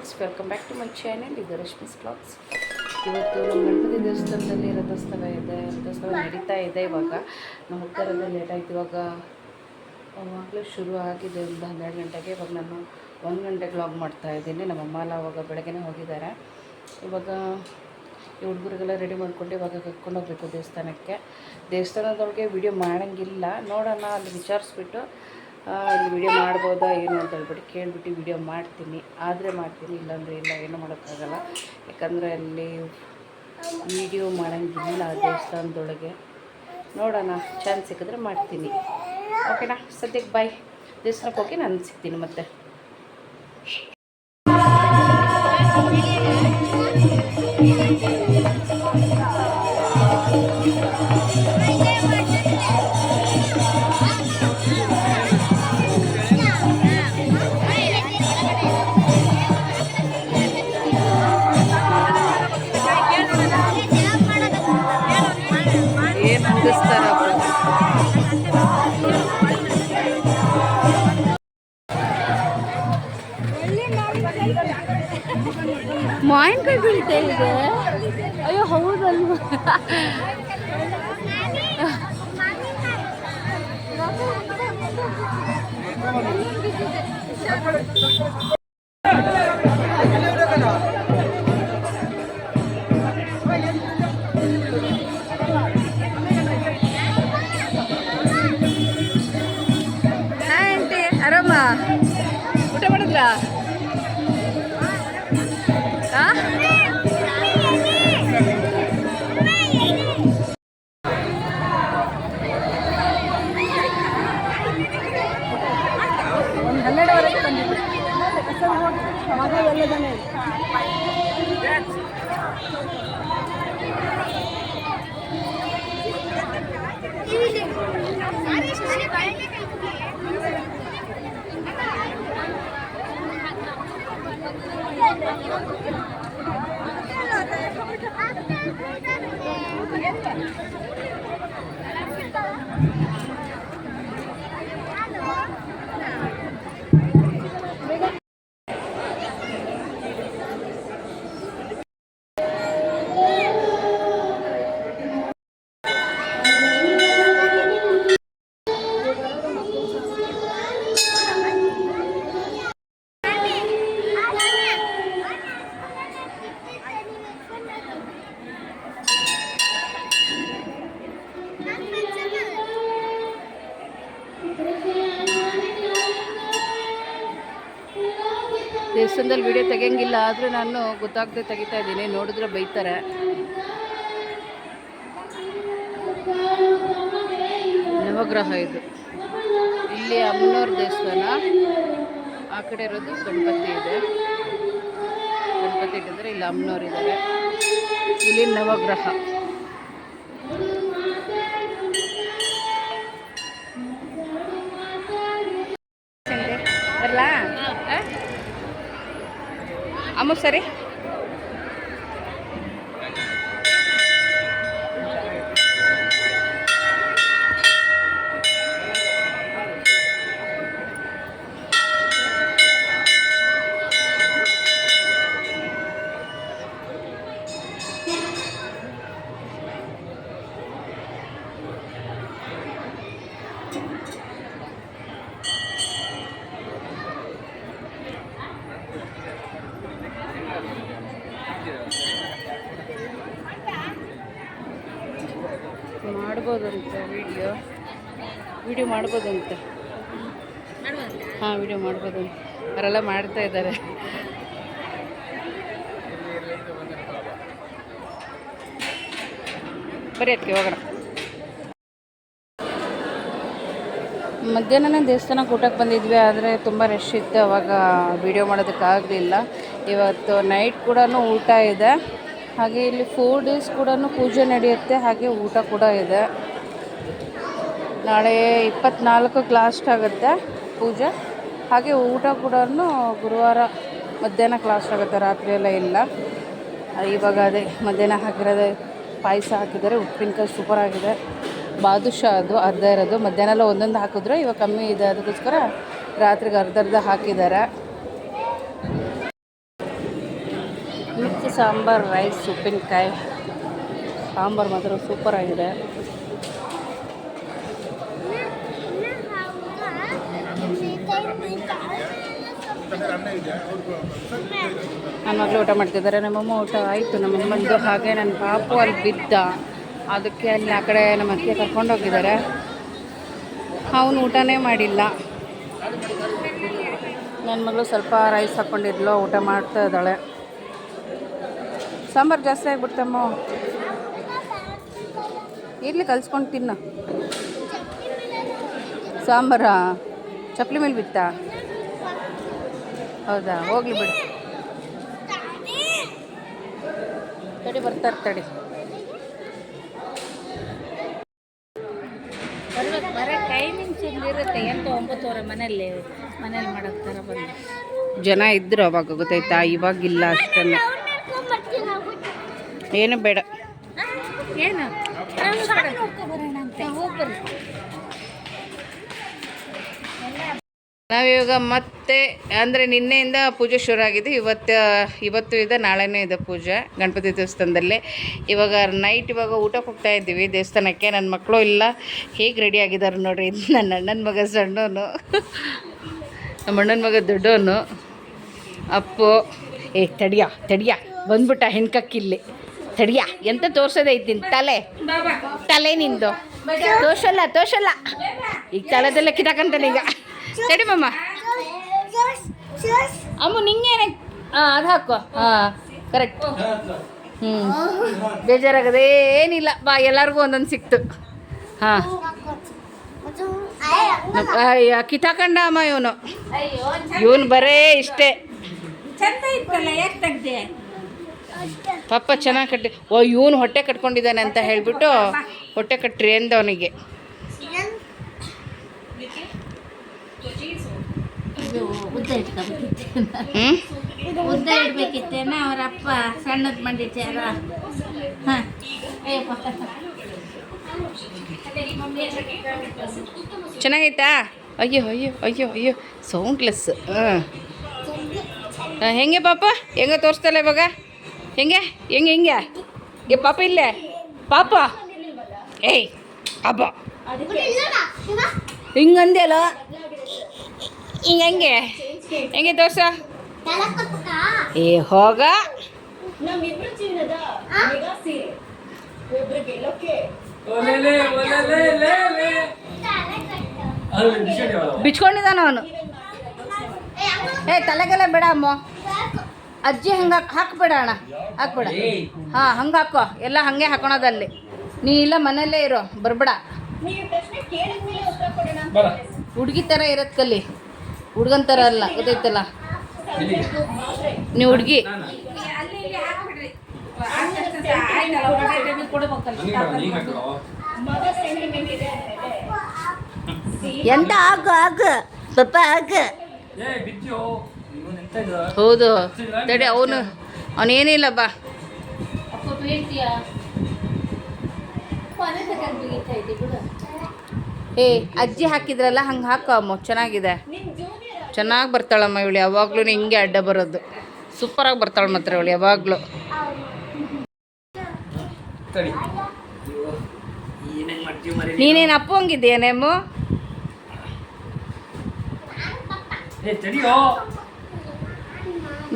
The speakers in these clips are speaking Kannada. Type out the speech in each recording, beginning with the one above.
Friends welcome back to my channel ಇದು ರಶ್ಮಿಸ್ ಬ್ಲಾಗ್ಸ್ ಇವತ್ತು ನಮ್ಮ ಗಣಪತಿ ದೇವಸ್ಥಾನದಲ್ಲಿ ರಥೋತ್ಸವ ಇದೆ ರಥೋತ್ಸವ ನಡೀತಾ ಇದೆ ಇವಾಗ. ನಾವು ಉತ್ತರದಲ್ಲಿ ಲೇಟ್ ಆಯ್ತು, ಇವಾಗ ಅವಾಗಲೂ ಶುರು ಆಗಿದೆ ಒಂದು ಹನ್ನೆರಡು ಗಂಟೆಗೆ. ಇವಾಗ ನಾನು ಒಂದು ಗಂಟೆಗೆ ಲಾಗ್ ಮಾಡ್ತಾ ಇದ್ದೀನಿ. ನಮ್ಮ ಅಮ್ಮ ಎಲ್ಲ ಅವಾಗ ಬೆಳಗ್ಗೆನೇ ಹೋಗಿದ್ದಾರೆ. ಇವಾಗ ಈ ಹುಡುಗರಿಗೆಲ್ಲ ರೆಡಿ ಮಾಡಿಕೊಂಡು ಇವಾಗ ಕರ್ಕೊಂಡು ಹೋಗ್ಬೇಕು ದೇವಸ್ಥಾನಕ್ಕೆ. ದೇವಸ್ಥಾನದೊಳಗೆ ವಿಡಿಯೋ ಮಾಡೋಂಗಿಲ್ಲ. ನೋಡೋಣ ಅಲ್ಲಿ ವಿಚಾರಿಸ್ಬಿಟ್ಟು ಇಲ್ಲಿ ವಿಡಿಯೋ ಮಾಡ್ಬೋದಾ ಏನು ಅಂತ ಹೇಳ್ಬಿಟ್ಟು ಕೇಳಿಬಿಟ್ಟು ವಿಡಿಯೋ ಮಾಡ್ತೀನಿ. ಆದರೆ ಮಾಡ್ತೀನಿ, ಇಲ್ಲಾಂದರೆ ಇಲ್ಲ, ಏನು ಮಾಡೋಕ್ಕಾಗಲ್ಲ. ಯಾಕಂದರೆ ಅಲ್ಲಿ ವಿಡಿಯೋ ಮಾಡೋಂಗಿಲ್ಲ ದೇವಸ್ಥಾನದೊಳಗೆ. ನೋಡೋಣ ಚಾನ್ಸ್ ಸಿಕ್ಕಿದ್ರೆ ಮಾಡ್ತೀನಿ. ಓಕೆನಾ ಸದ್ಯಕ್ಕೆ ಬಾಯ್ ದೇವಸ್ಥಾನಕ್ಕೆ ಹೋಗಿ ನಾನು ಸಿಗ್ತೀನಿ ಮತ್ತೆ. ಮಾವಿನಕಾಯಿ ಬೀಳ್ತಾ ಇದೆ ಅಯ್ಯೋ ಹೌದಲ್ವ ಹಾಯ್ ಮಗ ಎಲ್ಲದಾನೆ ದೇವಸ್ಥಾನದಲ್ಲಿ ವಿಡಿಯೋ ತೆಗಿಯಂಗಿಲ್ಲ ಆದರೂ ನಾನು ಗೊತ್ತಾಗದೆ ತೆಗಿತಾ ಇದ್ದೀನಿ. ನೋಡಿದ್ರೆ ಬೈತಾರೆ. ನವಗ್ರಹ ಇದು. ಇಲ್ಲಿ ಅಮ್ಮನವ್ರ ದೇವಸ್ಥಾನ. ಆ ಕಡೆ ಇರೋದು ಗಣಪತಿ ಇದೆ. ಗಣಪತಿ ಇಟ್ಟಿದ್ರೆ ಇಲ್ಲಿ ಅಮ್ಮನವ್ರು ಇದ್ದಾರೆ. ಇಲ್ಲಿ ನವಗ್ರಹ. ಬರಲಾ? ಅಮ್ಮ ಸರಿ ಮಾಡ್ಬೋದಂತೆ ವಿಡಿಯೋ. ವಿಡಿಯೋ ಮಾಡ್ಬೋದಂತೆ. ಹಾಂ, ವಿಡಿಯೋ ಮಾಡ್ಬೋದಂತೆ ಅವರೆಲ್ಲ ಮಾಡ್ತಾ ಇದ್ದಾರೆ. ಬರೀ ಅದಕ್ಕೆ ಹೋಗೋಣ. ಮಧ್ಯಾಹ್ನನೇ ದೇವಸ್ಥಾನಕ್ಕೆ ಊಟಕ್ಕೆ ಬಂದಿದ್ವಿ, ಆದರೆ ತುಂಬ ರಶ್ ಇತ್ತು. ಅವಾಗ ವಿಡಿಯೋ ಮಾಡೋದಕ್ಕಾಗಲಿಲ್ಲ ಇವತ್ತು ನೈಟ್ ಕೂಡ ಊಟ ಇದೆ. ಹಾಗೆ ಇಲ್ಲಿ ಫೋರ್ ಡೇಸ್ ಕೂಡ ಪೂಜೆ ನಡೆಯುತ್ತೆ, ಹಾಗೆ ಊಟ ಕೂಡ ಇದೆ. ನಾಳೆ ಇಪ್ಪತ್ನಾಲ್ಕಕ್ಕೆ ಲಾಸ್ಟ್ ಆಗುತ್ತೆ ಪೂಜೆ. ಹಾಗೆ ಊಟ ಕೂಡ ಗುರುವಾರ ಮಧ್ಯಾಹ್ನ ಕ್ಲಾಸ್ ಆಗುತ್ತೆ, ರಾತ್ರಿ ಎಲ್ಲ ಇಲ್ಲ. ಇವಾಗ ಅದೇ ಮಧ್ಯಾಹ್ನ ಹಾಕಿರೋದೆ ಪಾಯಸ ಹಾಕಿದ್ದಾರೆ, ಉಪ್ಪಿನಕಾಯಿ ಸೂಪರ್ ಆಗಿದೆ. ಬಾದುಷಾ ಅದು, ಅರ್ಧ ಇರೋದು. ಮಧ್ಯಾಹ್ನ ಎಲ್ಲ ಒಂದೊಂದು ಹಾಕಿದ್ರು, ಇವಾಗ ಕಮ್ಮಿ ಇದೆ. ಅದಕ್ಕೋಸ್ಕರ ರಾತ್ರಿಗೆ ಅರ್ಧ ಅರ್ಧ ಹಾಕಿದ್ದಾರೆ. ಸಾಂಬಾರು ರೈಸ್ ಉಪ್ಪಿನಕಾಯಿ. ಸಾಂಬಾರು ಮಾತ್ರ ಸೂಪರ್ ನನ್ನ ಮಗಳು ಊಟ ಮಾಡ್ತಿದ್ದಾರೆ. ನಮ್ಮಮ್ಮ ಊಟ ಆಯಿತು. ನಮ್ಮಮ್ಮಂದು ಹಾಗೆ ನನ್ನ ಪಾಪು ಅಲ್ಲಿ ಬಿದ್ದ. ಅದಕ್ಕೆ ಅಲ್ಲಿ ಆ ಕಡೆ ನಮ್ಮ ಅತ್ತೆ ಕರ್ಕೊಂಡೋಗಿದ್ದಾರೆ ಅವನು ಊಟನೇ ಮಾಡಿಲ್ಲ. ನನ್ನ ಮಗಳು ಸ್ವಲ್ಪ ರೈಸ್ ಹಾಕ್ಕೊಂಡಿದ್ಲು ಊಟ ಮಾಡ್ತಾ ಇದ್ದಾಳೆ. ಸಾಂಬಾರು ಜಾಸ್ತಿ ಆಗಿಬಿಡ್ತಮ್ಮ ಇರಲಿ, ಕಲ್ಸ್ಕೊಂಡು ತಿನ್ನ. ಸಾಂಬಾರಾ? ಚಪ್ಪಲಿ ಮೇಲೆ ಬಿತ್ತಾ? ಹೌದಾ? ಹೋಗ್ಲಿ ಬಿಡಿ. ತಡಿ ಬರ್ತಾರೆ ತಡಿ. ಬರ್ಬೇಕು ಬರೋ ಟೈಮಿಂಗ್ಸ್ ಇರುತ್ತೆ. ಎಂಟು ಒಂಬತ್ತುವರೆ ಮನೇಲಿ ಮನೇಲಿ ಮಾಡೋಕ್ಕೆ ಥರ ಬಂದು. ಜನ ಇದ್ರು ಅವಾಗ ಗೊತ್ತಾಯ್ತಾ? ಇವಾಗಿಲ್ಲ ಅಷ್ಟನ್ನು ಏನು ಬೇಡ. ಏನು? ಹೋಗಿ ಬರ್ರಿ ನಾವಿವಾಗ ಮತ್ತೆ, ಅಂದರೆ ನಿನ್ನೆಯಿಂದ ಪೂಜೆ ಶುರು ಆಗಿದೆ ಇವತ್ತು ಇವತ್ತು ಇದೆ, ನಾಳೆನೂ ಇದೆ ಪೂಜೆ ಗಣಪತಿ ದೇವಸ್ಥಾನದಲ್ಲಿ. ಇವಾಗ ನೈಟ್ ಇವಾಗ ಊಟಕ್ಕೆ ಹೋಗ್ತಾ ಇದ್ದೀವಿ, ದೇವಸ್ಥಾನಕ್ಕೆ ನನ್ನ ಮಕ್ಕಳು ಇಲ್ಲ, ಹೇಗೆ ರೆಡಿ ಆಗಿದ್ದಾರೆ ನೋಡ್ರಿ ನನ್ನ ಅಣ್ಣನ ಮಗ ಸಣ್ಣವನು. ನಮ್ಮ ಅಣ್ಣನ ಮಗ ದೊಡ್ಡವನು. ಅಪ್ಪು, ಏ, ತಡಿಯ ತಡಿಯ, ಬಂದ್ಬಿಟ್ಟ ಹೆಣ್ಕಕ್ಕಿಲ್ಲಿ. ತಡಿಯ, ಎಂತ ತೋರ್ಸೋದೈತಿ ತಲೆ ತಲೆ ನಿಂದು. ತೋಷಲ್ಲ ತೋಷಲ್ಲ ಈಗ ತಲೆದೆಲ್ಲ ಕಿತಾಕಂತಾನೆ ಈಗ. ತಡಿ ಮಮ್ಮ ಅಮ್ಮ ನಿಂಗೇನೆ ಹಾಂ ಅದು ಹಾಕೋ. ಹಾಂ ಕರೆಕ್ಟ್ ಹ್ಞೂ ಬೇಜಾರಾಗದೆ ಏನಿಲ್ಲ. ಬಾ ಎಲ್ಲರಿಗೂ ಒಂದೊಂದು ಸಿಕ್ತು. ಹಾಂ. ಕಿತಾಕಂಡ ಅಮ್ಮ ಇವನು. ಅಯ್ಯೋ ಇವನು ಬರೇ ಇಷ್ಟೇ. ಪಾಪ ಚೆನ್ನಾಗಿ ಕಟ್ಟಿ ಓ ಇವನು ಹೊಟ್ಟೆ ಕಟ್ಕೊಂಡಿದ್ದಾನೆ ಅಂತ ಹೇಳಿಬಿಟ್ಟು ಹೊಟ್ಟೆ ಕಟ್ರಿ ಅಂದವನಿಗೆ ಇದು ಉದ್ದ ಇಟ್ಕೊಬೇಕಿತ್ತೇನ. ಉದ್ದ ಇಡ್ಬೇಕಿತ್ತೇನ ಅವ್ರ ಅಪ್ಪ ಸಣ್ಣದ್ ಮಾಡಿಟ್ಟಾರ ಹಾಂ. ಚೆನ್ನಾಗೈತಾ? ಅಯ್ಯೋ ಅಯ್ಯೋ ಅಯ್ಯೋ ಅಯ್ಯೋ ಸೌಂಡ್ಲೆಸ್. ಹಾಂ. ಹೆಂಗೆ ಪಾಪ? ಹೆಂಗೆ ತೋರಿಸ್ತಲ್ಲ ಇವಾಗ? ಹೆಂಗೆ? ಹೆಂಗೆ ಹೆಂಗೆ? ಏ ಪಾಪ ಇಲ್ಲೇ? ಪಾಪ? ಏಯ್ ಅಬ್ಬ. ಹಿಂಗಂದೆ ಅಲ್ಲ ಹಿಂಗೆ ಹೆಂಗೆ? ಹೆಂಗೆ ತೋರ್ಸ ಏ ಹೋಗ. ಬಿಚ್ಕೊಂಡಿದ್ದಾನ ಅವನು. ಏ ತಲೆಗೆಲ್ಲ ಬೇಡ ಅಮ್ಮ. ಅಜ್ಜಿ ಹಂಗೆ ಹಾಕ್ಬೇಡ ಅಣ್ಣ. ಹಾಕ್ಬೇಡ. ಹಾಂ ಹಂಗೆ ಹಾಕೋ. ಎಲ್ಲ ಹಾಗೆ ಹಾಕೋಣದಲ್ಲಿ ನೀ ಇಲ್ಲ ಮನೆಯಲ್ಲೇ ಇರೋ. ಬರ್ಬೇಡ. ಹುಡುಗಿ ಥರ ಇರತ್ ಕಲಿ ಹುಡ್ಗನ್ ಥರ ಅಲ್ಲ ಗೊತ್ತೈತಲ್ಲ ನೀವು ಹುಡುಗಿ? ಎಂತ ಆಗು ಹಾಕು ಸ್ವಲ್ಪ ಹಾಕು ಹೌದು. ತಡಿ ಅವನು ಅವನೇನಿಲ್ಲ ಬಾ. ಏ ಅಜ್ಜಿ ಹಾಕಿದ್ರಲ್ಲ ಹಂಗೆ ಹಾಕೋ ಅಮ್ಮ ಚೆನ್ನಾಗಿದೆ. ಚೆನ್ನಾಗಿ ಬರ್ತಾಳಮ್ಮ ಇವಳು ಯಾವಾಗಲೂ ಹಿಂಗೆ ಅಡ್ಡ ಬರೋದು. ಸೂಪರಾಗಿ ಬರ್ತಾಳೆ ಮಾತ್ರ ಇವಳು ಯಾವಾಗಲೂ. ನೀನೇನು ಅಪ್ಪು ಹಂಗಿದ್ದೀಯ ನೇಮು? ಏ ತಡಿಯೋ.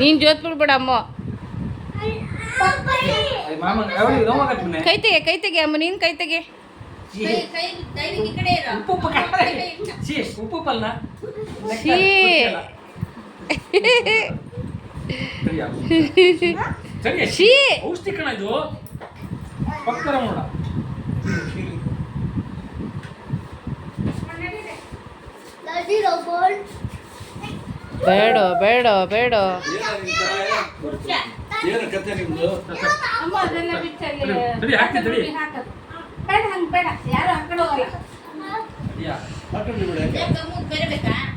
ನೀನು ಜೋತ್ ಬಿಡ್ಬೇಡ ಅಮ್ಮ ಕೈ ತೆಗೆ ಕೈ ತೆಗೆ ಅಮ್ಮ ನೀನು ಕೈ ತೆಗೆ. ಉಪ್ಪು ಉಪ್ಪು ಸಿ ಉಪ್ಪು ಪಲ್ನ ಛೀ. ಸರಿ ಛೀ. ಔಷಧಿ ಕಣ ಇದು ಪಕ್ಕರ ನೋಡ ಬೇಡ ಬೇಡ ಬೇಡ ಏನು ಕತೆ ನಿಮ್ದು ಅಮ್ಮ ಅದೆಲ್ಲ ಬಿಟ್ಟಲ್ಲಿ ತಡಿ, ಹಾಕ್ತೀನಿ, ತಡಿ. ಹಾಕೋದು. ಬೇಡ ಹಂಗೆ ಬೇಡ ಯಾರು ಆ ಕಡೆ ಹೋಗಲ್ಲ ಯಾ ಬೇಡಪ್ಪ ಬೇರೆ ಅಂತಲ್ಲ ಇಲ್ಲಿಂದ ಸುಮ್ಮನೆ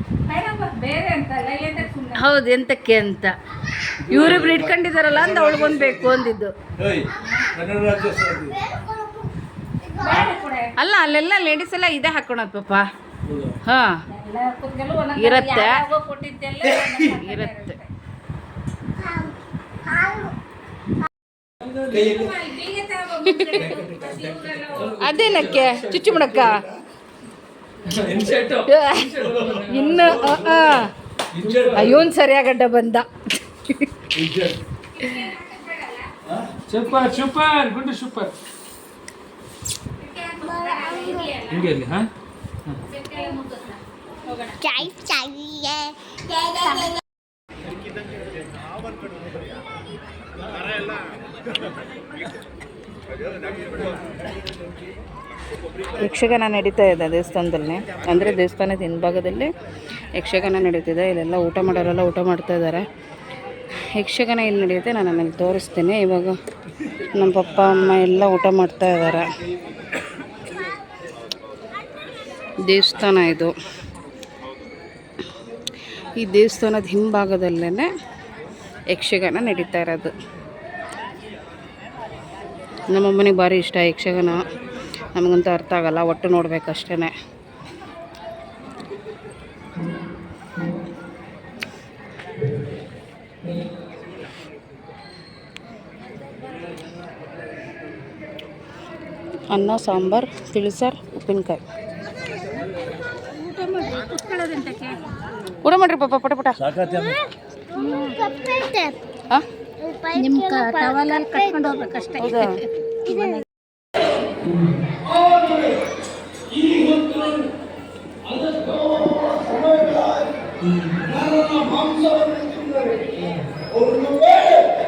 ಹೌದು ಎಂತಕ್ಕೆ ಅಂತ. ಇವರಿಬ್ರು ಇಟ್ಕೊಂಡಿದಾರಲ್ಲ ಅಂತ ಅವಳು ಬೇಕು ಅಂದಿದ್ದು. ಅಲ್ಲ ಅಲ್ಲೆಲ್ಲ ಲೇಡೀಸ್ ಎಲ್ಲ ಇದೇ ಹಾಕೊಳೋದು ಪಾಪ ಹಾಂ. ಇರತ್ತೆ. ಇರತ್ತೆ. ಅದೇನಕ್ಕೆ? ಚುಚ್ಚು ಮಾಡಕ್ಕ ಇನ್ನು ಅಯ್ಯೋನ್ ಸರಿಯಾಗಡ್ಡ ಬಂದ. ಸೂಪರ್ ಸೂಪರ್ ಚಾಯ್ ಚಾಯ್ ಯಕ್ಷಗಾನ ನಡೀತಾ ಇದೆ ದೇವಸ್ಥಾನದಲ್ಲಿ. ಅಂದರೆ ದೇವಸ್ಥಾನದ ಹಿಂಭಾಗದಲ್ಲಿ ಯಕ್ಷಗಾನ ನಡೀತಿದೆ. ಇಲ್ಲೆಲ್ಲ ಊಟ ಮಾಡೋರೆಲ್ಲ ಊಟ ಮಾಡ್ತಾ ಇದ್ದಾರೆ. ಯಕ್ಷಗಾನ ಇಲ್ಲಿ ನಡೆಯುತ್ತೆ ನಾನು ಆಮೇಲೆ ತೋರಿಸ್ತೀನಿ. ಇವಾಗ ನಮ್ಮ ಪಪ್ಪ, ಅಮ್ಮ ಎಲ್ಲ ಊಟ ಮಾಡ್ತಾ ಇದ್ದಾರೆ. ದೇವಸ್ಥಾನ ಇದು. ಈ ದೇವಸ್ಥಾನದ ಹಿಂಭಾಗದಲ್ಲೇ ಯಕ್ಷಗಾನ ನಡೀತಾ ಇರೋದು. ನಮ್ಮಮ್ಮನಿಗೆ ಭಾರಿ ಇಷ್ಟ ಯಕ್ಷಗಾನ. ನಮಗಂತೂ ಅರ್ಥ ಆಗಲ್ಲ ಒಟ್ಟು ನೋಡಬೇಕಷ್ಟೇ ಅನ್ನ ಸಾಂಬಾರು ತಿಳಿಸಾರು ಉಪ್ಪಿನಕಾಯಿ. ಊಟ ಮಾಡ್ರಿ ಪಾಪ ಪಟ ಪಟ. ಹಾಂ ನಿಮ್ಮ ಟವಲಲ್ಲಿ ಕಟ್ಕೊಂಡು ಹೋಗ್ಬೇಕಷ್ಟೇ ಹೌದಾ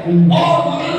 ಮುಂದುವರಿಯುತ್ತಾ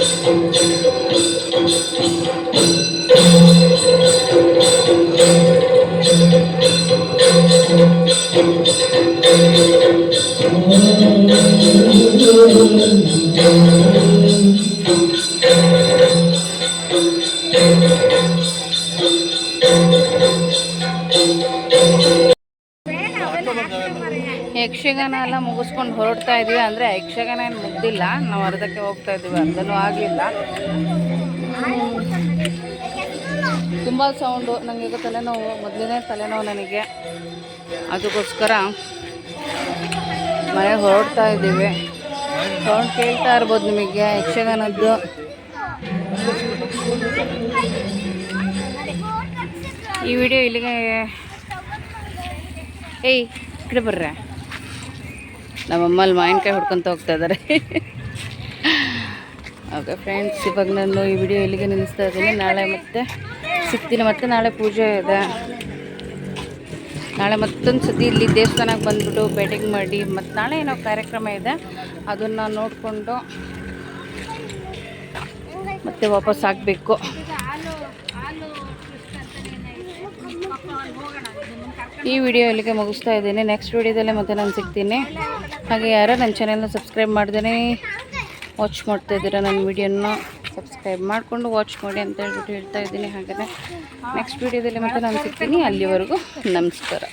ಯಕ್ಷಗಾನ ಎಲ್ಲ ಮುಗಿಸ್ಕೊಂಡು ಹೊರಡ್ತಾ ಇದೀವಿ ಅಂದರೆ ಯಕ್ಷಗಾನ ಏನು ಮುಗ್ದಿಲ್ಲ. ನಾವು ಅರ್ಧಕ್ಕೆ ಹೋಗ್ತಾ ಇದೀವಿ, ಅರ್ಧನೂ ಆಗಲಿಲ್ಲ. ತುಂಬ ಸೌಂಡು ನನಗೆ ತಲೆನೋವು, ಮೊದಲನೇ ತಲೆನೋವು ನನಗೆ. ಅದಕ್ಕೋಸ್ಕರ ಮನೆಗೆ ಹೊರಡ್ತಾ ಇದ್ದೀವಿ ಸೌಂಡ್ ಕೇಳ್ತಾ ಇರ್ಬೋದು ನಿಮಗೆ ಯಕ್ಷಗಾನದ್ದು. ಈ ವಿಡಿಯೋ ಇಲ್ಲಿಗೆ ಏಯ್ ಕಡೆ ಬರ್ರೆ. ನಮ್ಮಮ್ಮಲ್ಲಿ ಮಾವಿನಕಾಯಿ ಹುಡ್ಕೊಂತ ಹೋಗ್ತಾ ಇದ್ದಾರೆ ಓಕೆ ಫ್ರೆಂಡ್ಸ್, ಇವಾಗ ನಾನು ಈ ವಿಡಿಯೋ ಇಲ್ಲಿಗೆ ನಿಲ್ಲಿಸ್ತಾ ಇದ್ದೀನಿ. ನಾಳೆ ಮತ್ತೆ ಸಿಗ್ತೀನಿ. ಮತ್ತೆ ನಾಳೆ ಪೂಜೆ ಇದೆ. ನಾಳೆ ಮತ್ತೊಂದು ಸತಿ ಇಲ್ಲಿ ದೇವಸ್ಥಾನಕ್ಕೆ ಬಂದ್ಬಿಟ್ಟು ಬೇಟಿಂಗ್ ಮಾಡಿ ಮತ್ತು ನಾಳೆ ಏನೋ ಕಾರ್ಯಕ್ರಮ ಇದೆ. ಅದನ್ನು ನೋಡಿಕೊಂಡು ಮತ್ತೆ ವಾಪಸ್ ಆಗಬೇಕು. ಈ ವಿಡಿಯೋ ಇಲ್ಲಿಗೆ ಮುಗಿಸ್ತಾ ಇದ್ದೀನಿ. ನೆಕ್ಸ್ಟ್ ವಿಡಿಯೋದಲ್ಲೇ ಮತ್ತೆ ನಾನು ಸಿಗ್ತೀನಿ. ಹಾಗೆ ಯಾರೋ ನನ್ನ ಚಾನೆಲ್ನ ಸಬ್ಸ್ಕ್ರೈಬ್ ಮಾಡ್ದೇ ವಾಚ್ ಮಾಡ್ತಾ ಇದ್ದೀರಾ ನನ್ನ ವಿಡಿಯೋನ ಸಬ್ಸ್ಕ್ರೈಬ್ ಮಾಡಿಕೊಂಡು ವಾಚ್ ಮಾಡಿ ಅಂತ ಹೇಳ್ಬಿಟ್ಟು ಹೇಳ್ತಾ ಇದ್ದೀನಿ. ಹಾಗಾದರೆ ನೆಕ್ಸ್ಟ್ ವಿಡಿಯೋದಲ್ಲಿ ಮತ್ತೆ ನಾನು ಸಿಗ್ತೀನಿ. ಅಲ್ಲಿವರೆಗೂ ನಮಸ್ಕಾರ.